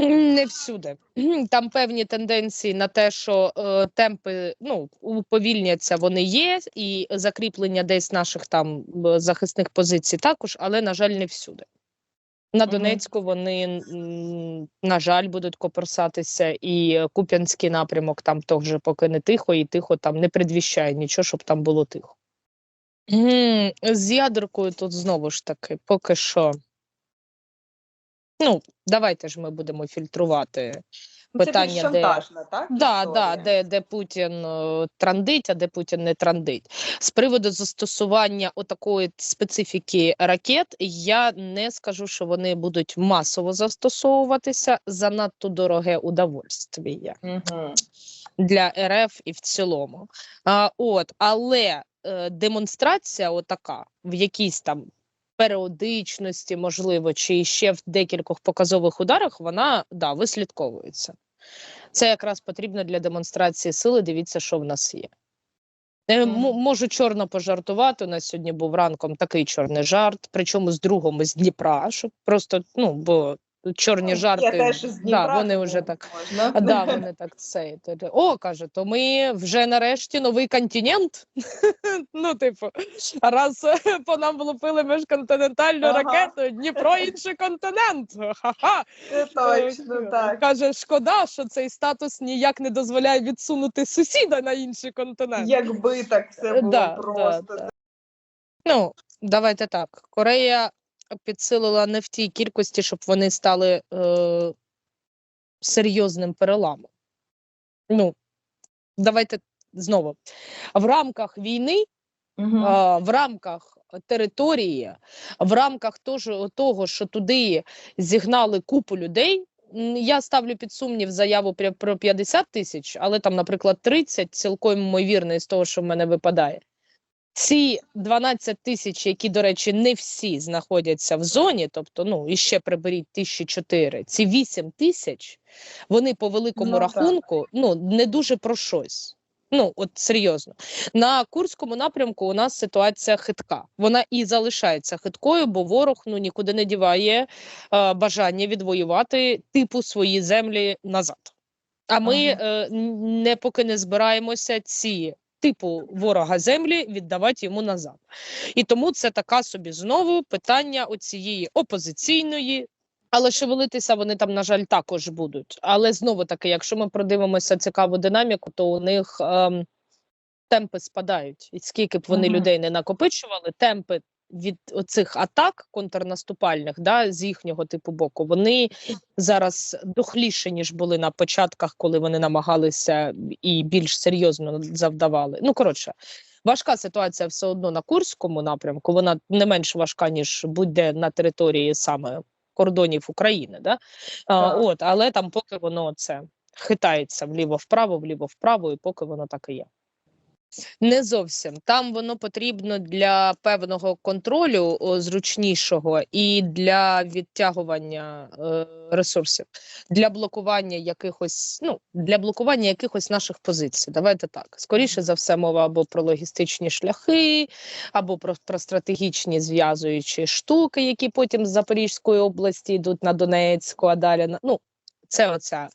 Не всюди. Там певні тенденції на те, що е, темпи ну, уповільняться, вони є, і закріплення десь наших там захисних позицій також, але, на жаль, не всюди. На Донецьку вони, на жаль, будуть коперсатися, і Куп'янський напрямок там теж поки не тихо, і тихо там не предвіщає нічого, щоб там було тихо. З ядеркою тут знову ж таки, поки що. Ну, давайте ж ми будемо фільтрувати Ну, Це питання, більш де- так? Да, да, де, де Путін е, трандить, а де Путін не трандить. З приводу застосування отакої специфіки ракет, я не скажу, що вони будуть масово застосовуватися. Занадто дороге удовольствие Мгм. для РФ і в цілому. А, от, але е, демонстрація, отака, в якійсь там періодичності, можливо, чи ще в декількох показових ударах, вона да, вислідковується. Це якраз потрібно для демонстрації сили. Дивіться, що в нас є. Mm -hmm. Можу чорно пожартувати. У нас сьогодні був ранком такий чорний жарт, причому з другом із Дніпра, щоб просто ну бо чорні Ну, жарти Я теж з да, вони вже так. можна. Да, вони так це. то- то, О, каже, то ми вже нарешті новий континент. ну, типу, раз по нам влупили міжконтинентальну Ага. ракету, Дніпро інший континент. Ха-ха. Точно Е, так. Каже, шкода, що цей статус ніяк не дозволяє відсунути сусіда на інший континент. Якби так все Е, було да, да, просто. да. Ну, давайте так. Корея підсилила не в тій кількості, щоб вони стали е, серйозним переламом. Ну, давайте знову. В рамках війни, Мгм. е, в рамках території, в рамках того, того, що туди зігнали купу людей. Я ставлю під сумнів заяву про 50 тисяч, але там, наприклад, 30 цілком ймовірно із того, що в мене випадає. Ці 12 тисяч, які, до речі, не всі знаходяться в зоні, тобто, ну, і ще приберіть тисячі чотири, ці 8 тисяч, вони по великому Ну, так. рахунку, ну, не дуже про щось. Ну, от серйозно. На Курському напрямку у нас ситуація хитка. Вона і залишається хиткою, бо ворог ну, нікуди не діває е, бажання відвоювати типу свої землі назад. А ми Ага. е, не поки не збираємося ці типу ворога землі віддавати йому назад. І тому це така собі знову питання оцієї опозиційної. Але шевелитися вони там, на жаль, також будуть. Але знову таки, якщо ми продивимося цікаву динаміку, то у них ем, темпи спадають. І скільки б вони Мгм. людей не накопичували, темпи від оцих атак контрнаступальних, да, з їхнього типу боку, вони зараз дохліші, ніж були на початках, коли вони намагалися і більш серйозно завдавали. Ну коротше. Важка ситуація все одно на Курському напрямку. Вона не менш важка, ніж будь-де на території саме кордонів України. Да? А, от, але там поки воно це хитається вліво-вправо, вліво-вправо, і поки воно так і є. Не зовсім там воно потрібно для певного контролю о, зручнішого і для відтягування е, ресурсів, для блокування якихось, ну для блокування якихось наших позицій. Давайте так. Скоріше за все, мова або про логістичні шляхи, або про, про стратегічні зв'язуючі штуки, які потім з Запорізької області йдуть на Донецьку, а далі на ну. Це оця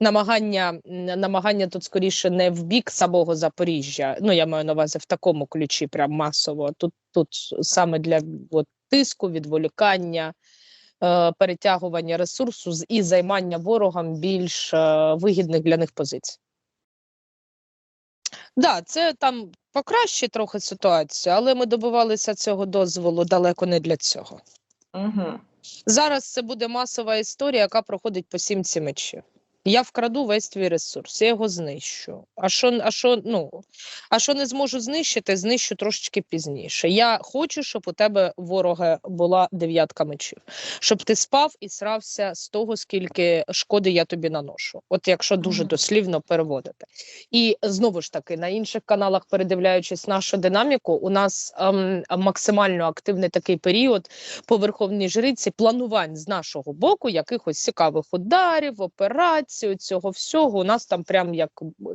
намагання, намагання тут скоріше не в бік самого Запоріжжя. Ну я маю на увазі в такому ключі, прям масово. Тут тут саме для от, тиску, відволікання, е, перетягування ресурсу і займання ворогам більш е, вигідних для них позицій. Да, це там покращить трохи ситуацію, але ми добивалися цього дозволу далеко не для цього. Мгм. Зараз це буде масова історія, яка проходить по сімці мечів. Я вкраду весь твій ресурс, я його знищу. А що, а що, ну, а що не зможу знищити, знищу трошечки пізніше. Я хочу, щоб у тебе ворога була дев'ятка мечів, щоб ти спав і срався з того, скільки шкоди я тобі наношу. От якщо дуже дослівно переводити. І знову ж таки, на інших каналах, передивляючись нашу динаміку, у нас ем, максимально активний такий період по верховній жриці планувань з нашого боку, якихось цікавих ударів, операцій, цього всього. У нас там прям як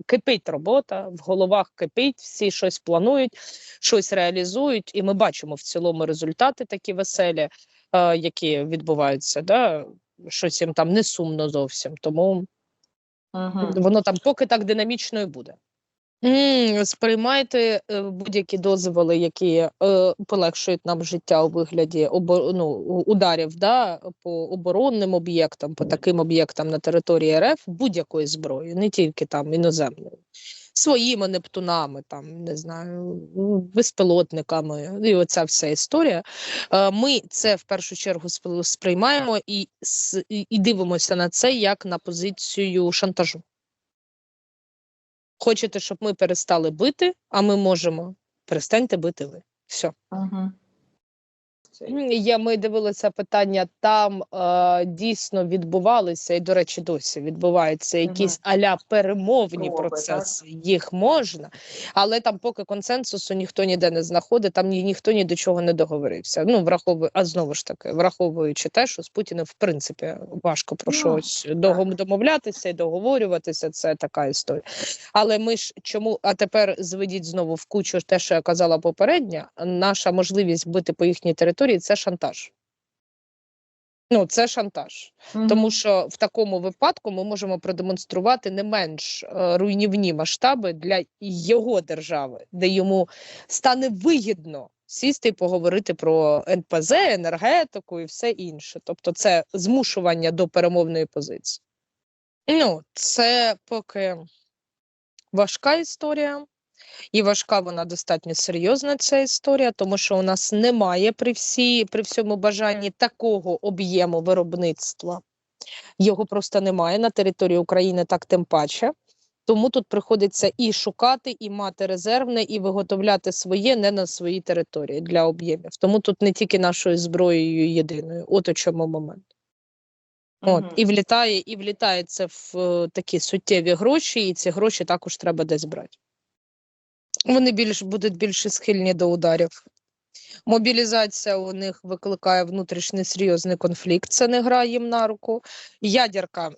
кипить робота, в головах кипить, всі щось планують, щось реалізують, і ми бачимо в цілому результати такі веселі, е, які відбуваються. Да? щось їм там не сумно зовсім. Тому Угу. воно там поки так динамічно і буде. Сприймайте е, будь-які дозволи, які е, полегшують нам життя у вигляді обо, ну, ударів да, по оборонним об'єктам, по таким об'єктам на території РФ будь-якої зброї, не тільки там іноземною, своїми нептунами, там не знаю, безпілотниками, і оця вся історія. Е, Ми це в першу чергу спри- сприймаємо і і дивимося на це як на позицію шантажу. Хочете, щоб ми перестали бити, а ми можемо. Перестаньте бити ви. Все. Угу. Я ми дивилися питання. Там е, дійсно відбувалися, і до речі, досі відбуваються якісь аля перемовні Спроби, процеси. Їх можна, але там, поки консенсусу ніхто ніде не знаходить, там ні, ніхто ні до чого не договорився. Ну враховую, а знову ж таки, враховуючи те, що з Путіним в принципі важко про Ну, щось догом- домовлятися і договорюватися. Це така історія. Але ми ж чому? А тепер зведіть знову в кучу те, що я казала попередньо. Наша можливість бити по їхній території це шантаж. Ну, це шантаж. Тому що в такому випадку ми можемо продемонструвати не менш е, руйнівні масштаби для його держави, де йому стане вигідно сісти і поговорити про НПЗ, енергетику і все інше. Тобто, це змушування до перемовної позиції. Ну, це поки важка історія. І важка вона достатньо серйозна ця історія, тому що у нас немає при всій, при всьому бажанні такого об'єму виробництва. Його просто немає на території України, так тим паче. Тому тут приходиться і шукати, і мати резервне, і виготовляти своє не на своїй території для об'ємів. Тому тут не тільки нашою зброєю єдиною. От у чому момент. От, і влітає, і влітає це в е, такі суттєві гроші, і ці гроші також треба десь брати. Вони більш будуть більше схильні до ударів. Мобілізація у них викликає внутрішній серйозний конфлікт. Це не грає їм на руку. Ядерка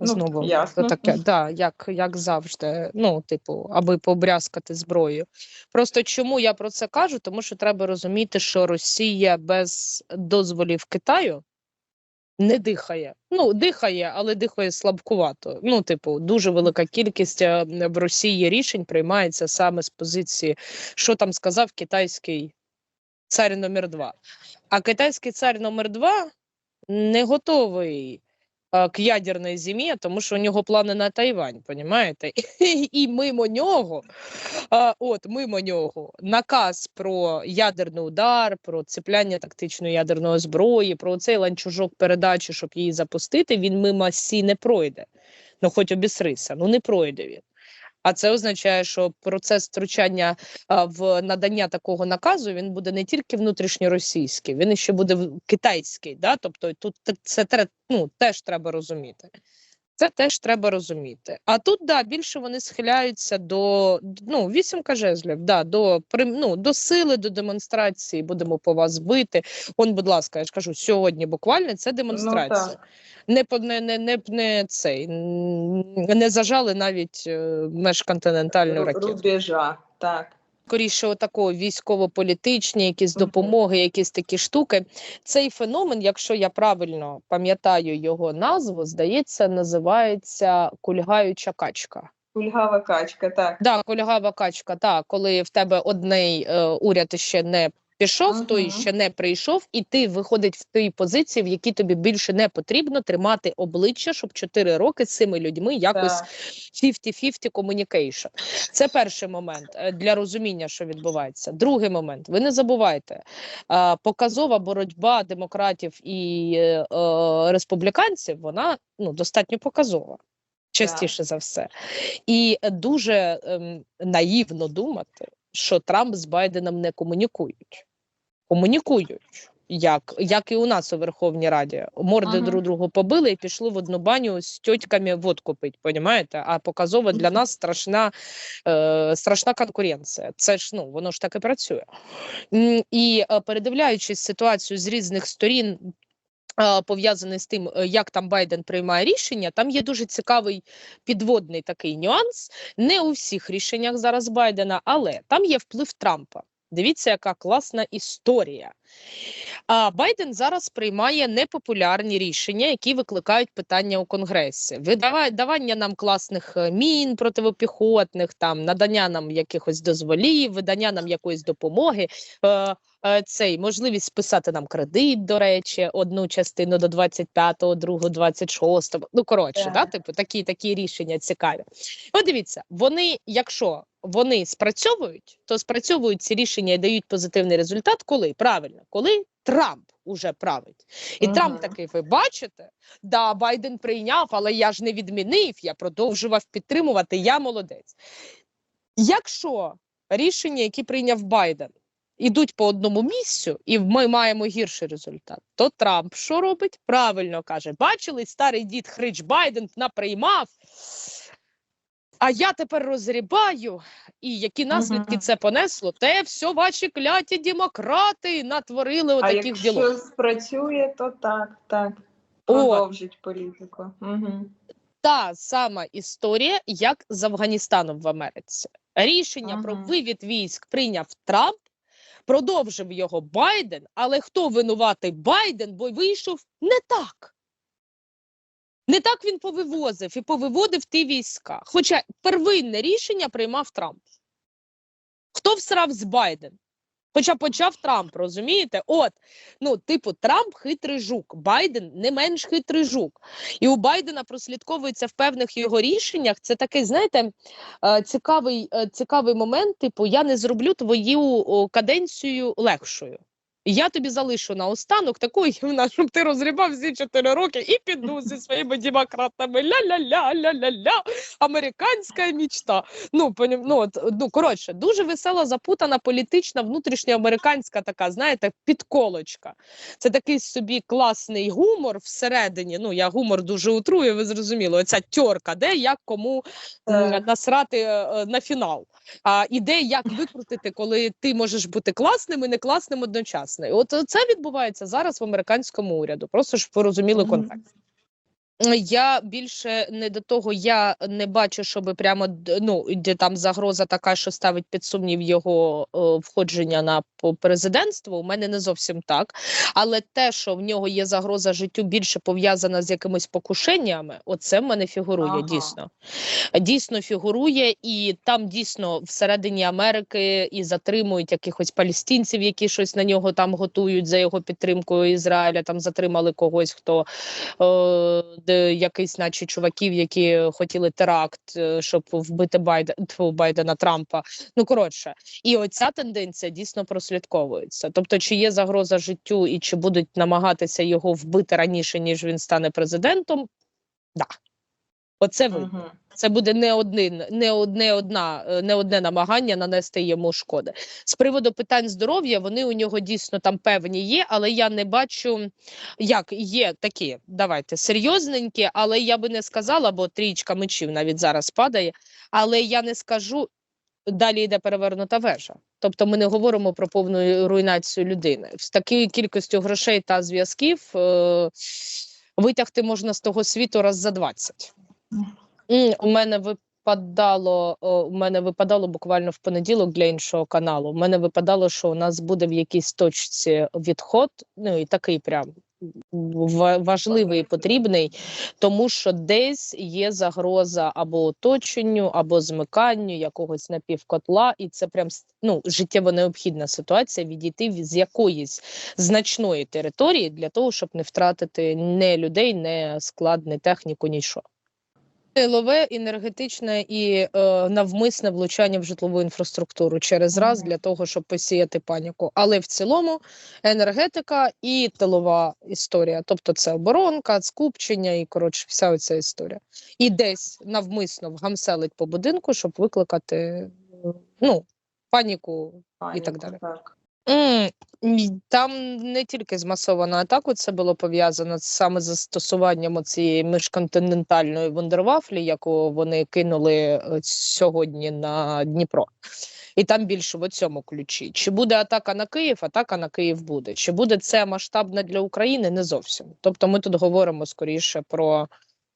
Ну, знову ясно. таке, да, як, як завжди. Ну, типу, аби побрязкати зброєю. Просто чому я про це кажу? Тому що треба розуміти, що Росія без дозволів Китаю не дихає. Ну, дихає, але дихає слабкувато. Ну, типу, дуже велика кількість е, в Росії рішень приймається саме з позиції, що там сказав китайський цар номер 2 А китайський цар номер 2 не готовий к ядерній зимі, тому що у нього плани на Тайвань, понімаєте? І мимо нього, от мимо нього, наказ про ядерний удар, про цепляння тактичної ядерної зброї, про цей ланчужок передачі, щоб її запустити, він мимо сі не пройде. Ну, хоч обісрися, ну не пройде він. А це означає, що процес втручання в надання такого наказу він буде не тільки внутрішньоросійський, він ще буде китайський. Да? Тобто тут це ну, теж треба розуміти. Це теж треба розуміти. А тут да, більше вони схиляються до ну, вісімка жезлів, да, до, ну, до сили, до демонстрації. Будемо по вас бити. Он, будь ласка, я ж кажу, сьогодні буквально це демонстрація. Ну, так. не, не, не, не, не цей не зажали навіть е, межконтинентальну ракету. Рубежа, так. Скоріше, отакого військово-політичні, якісь допомоги, якісь такі штуки. Цей феномен, якщо я правильно пам'ятаю його назву, здається, називається кульгаюча качка. Кульгава качка, так. Да, кульгава качка, так, коли в тебе одний е, уряд ще не пішов, той ще не прийшов, і ти виходить в тій позиції, в якій тобі більше не потрібно тримати обличчя, щоб 4 роки з цими людьми якось так. 50-50 communication. Це перший момент е, для розуміння, що відбувається. Другий момент. Ви не забувайте, показова боротьба демократів і е, е, республіканців, вона ну, достатньо показова. Частіше за все. І дуже ем, наївно думати, що Трамп з Байденом не комунікують. Комунікують. Як, як і у нас у Верховній Раді. Морди Ага. друг другу побили і пішли в одну баню з тьотьками водку пить, понімаєте? А показово для нас страшна, е, страшна конкуренція. Це ж ну воно ж так і працює. І е, передивляючись ситуацію з різних сторін. е, Пов'язаний з тим, е, як там Байден приймає рішення, там є дуже цікавий підводний такий нюанс. Не у всіх рішеннях зараз Байдена, але там є вплив Трампа. Дивіться, яка класна історія. А Байден зараз приймає непопулярні рішення, які викликають питання у Конгресі. Видава- давання нам класних е, мін противопіхотних, там надання нам якихось дозволів, видання нам якоїсь допомоги. Е, е, цей можливість списати нам кредит, до речі, одну частину до 25-го, другу 26-го. Ну коротше, да, типу такі такі рішення цікаві. От дивіться, вони, якщо вони спрацьовують, то спрацьовують ці рішення і дають позитивний результат. Коли правильно, коли Трамп уже править, і Мгм. Трамп такий, ви бачите, да, Байден прийняв, але я ж не відмінив, я продовжував підтримувати. Я молодець. Якщо рішення, які прийняв Байден, ідуть по одному місцю, і ми маємо гірший результат, то Трамп що робить? Правильно каже: бачили, старий дід Хрич Байден наприймав. А я тепер розрібаю, і які наслідки Мгм. це понесло, те все ваші кляті демократи натворили А отаких якщо ділок. спрацює, то так, так. От. Продовжить політику. Угу. та сама історія, як з Афганістаном в Америці. Рішення про вивід військ прийняв Трамп, продовжив його Байден. Але хто винуватий Байден, бо вийшов не так. Не так він повивозив і повиводив ті війська. Хоча первинне рішення приймав Трамп. Хто всрав з Байден? Хоча почав Трамп, розумієте? От, ну, типу, Трамп хитрий жук, Байден не менш хитрий жук. І у Байдена прослідковується в певних його рішеннях. Це такий, знаєте, е, цікавий, е, цікавий момент. Типу, я не зроблю твою каденцію легшою. Я тобі залишу наостанок такої, щоб ти розрібав всі чотири роки і піду зі своїми демократами. Ля-ля-ля, ля-ля-ля, американська мічта. Ну, понім, ну, от, ну, коротше, дуже весела, запутана політична, внутрішньоамериканська така, знаєте, підколочка. Це такий собі класний гумор всередині. Ну, я гумор дуже утрую, ви зрозуміли. Оця тьорка, де як кому Так. насрати е, на фінал. А ідея, як викрутити, коли ти можеш бути класним і не класним одночасно. І От це відбувається зараз в американському уряду. Просто щоб ви розуміли контекст. Я більше не до того, я не бачу, щоб прямо ну де там загроза така, що ставить під сумнів його е, входження на президентство. У мене не зовсім так. Але те, що в нього є загроза життю, більше пов'язана з якимись покушеннями, оце в мене фігурує Ага. дійсно. Дійсно фігурує, і там дійсно всередині Америки і затримують якихось палестинців, які щось на нього там готують за його підтримкою Ізраїля. Там затримали когось, хто е, якийсь, наче чуваків, які хотіли теракт, е, щоб вбити Байда, тьфу, Байдена Трампа. Ну коротше, і оця тенденція дійсно прослідковується. Тобто, чи є загроза життю, і чи будуть намагатися його вбити раніше, ніж він стане президентом? Да. Оце видно. Мгм. Це буде не один, не одне одна, е, не одне намагання нанести йому шкоди. З приводу питань здоров'я, вони у нього дійсно там певні є, але я не бачу, як є такі, давайте серйозненькі, але я би не сказала, бо трієчка мечів навіть зараз падає. Але я не скажу. Далі йде перевернута вежа. Тобто ми не говоримо про повну руйнацію людини. З такою кількістю грошей та зв'язків е- витягти можна з того світу раз за 20. У мене випадало, у мене випадало буквально в понеділок для іншого каналу. У мене випадало, що у нас буде в якійсь точці відход, ну і такий прям ва- важливий і потрібний, тому що десь є загроза або оточенню, або змиканню якогось напівкотла, і це прям ну, життєво необхідна ситуація відійти з якоїсь значної території для того, щоб не втратити не людей, не склад, не техніку, нічого. Силове, енергетичне і е, навмисне влучання в житлову інфраструктуру через раз для того, щоб посіяти паніку. Але в цілому енергетика і тилова історія. Тобто це оборонка, скупчення і коротше, вся оця історія. І десь навмисно вгамселить по будинку, щоб викликати ну, паніку і так далі. Так. Там не тільки з масованою атакою це було пов'язано саме з застосуванням цієї міжконтинентальної вундервафлі, яку вони кинули е, сьогодні на Дніпро. І там більше в цьому ключі. Чи буде атака на Київ? Атака на Київ буде. Чи буде це масштабно для України? Не зовсім. Тобто ми тут говоримо скоріше про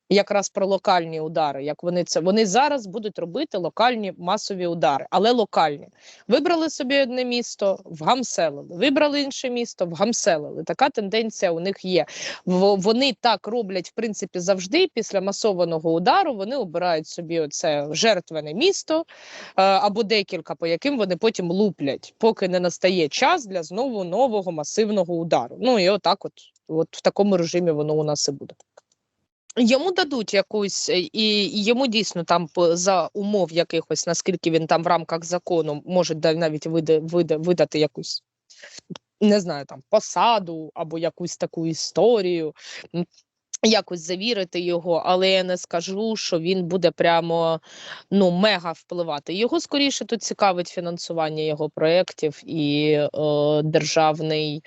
якраз про локальні удари. Як вони це вони зараз будуть робити локальні масові удари, але локальні. Вибрали собі одне місто, вгамселили. Вибрали інше місто, вгамселили. Така тенденція у них є. Вони так роблять в принципі завжди. Після масованого удару вони обирають собі оце жертвене місто е, або декілька, по яким вони потім луплять, поки не настає час для знову нового масивного удару. Ну і отак, от, от в такому режимі воно у нас і буде. Йому дадуть якусь, е, і йому дійсно там за умов якихось, наскільки він там в рамках закону може навіть вида, вида, видати якусь, не знаю, там посаду або якусь таку історію, якось завірити його, але я не скажу, що він буде прямо ну мега впливати. Його скоріше тут цікавить фінансування його проєктів і е, державний.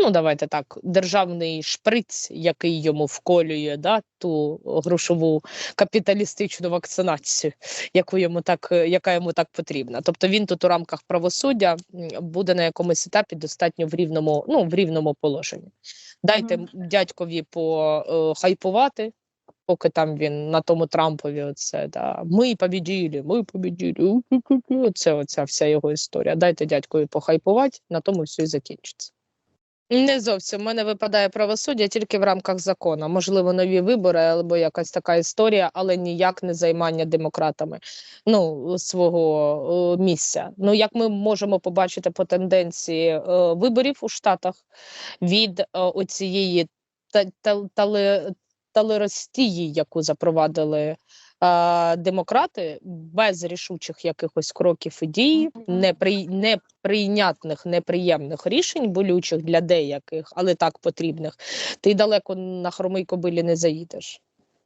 Ну, давайте так, державний шприц, який йому вколює да, ту грошову капіталістичну вакцинацію, яку йому так, е, яка йому так потрібна. Тобто він тут у рамках правосуддя буде на якомусь етапі достатньо в рівному, ну, в рівному положенні. Дайте Мгм. м, дядькові похайпувати, поки там він на тому Трампові, оце да, ми побіділи, ми побіділи. Це оця вся його історія. Дайте дядькові похайпувати, на тому все і закінчиться. Не зовсім. У мене випадає правосуддя тільки в рамках закону. Можливо, нові вибори або якась така історія, але ніяк не займання демократами ну, свого місця. Ну, як ми можемо побачити по тенденції е, виборів у Штатах від е, оцієї та, талеростії, яку запровадили демократи, без рішучих якихось кроків і дій, непри, неприйнятних, неприємних рішень, болючих для деяких, але так потрібних, ти далеко на хромий кобилі не заїдеш.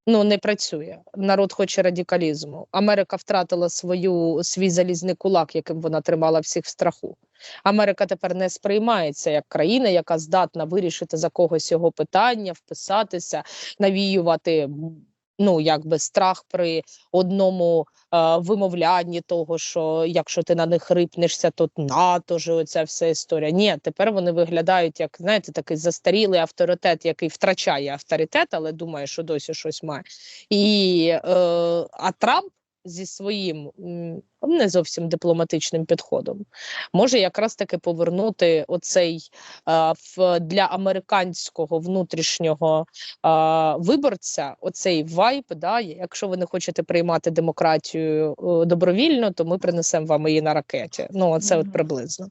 Ну, не працює. Народ хоче радикалізму. Америка втратила свою свій залізний кулак, яким вона тримала всіх в страху. Америка тепер не сприймається як країна, яка здатна вирішити за когось його питання, вписатися, навіювати ну якби страх при одному е, вимовлянні того, що якщо ти на них рипнешся, то НАТО ж оця вся історія. Ні, тепер вони виглядають як знаєте, такий застарілий авторитет, який втрачає авторитет, але думає, що досі щось має. І е, а Трамп зі своїм не зовсім дипломатичним підходом може якраз таки повернути оцей в для американського внутрішнього виборця оцей вайб. Да, якщо ви не хочете приймати демократію е, добровільно, то ми принесемо вам її на ракеті. Ну, Мгм. от приблизно.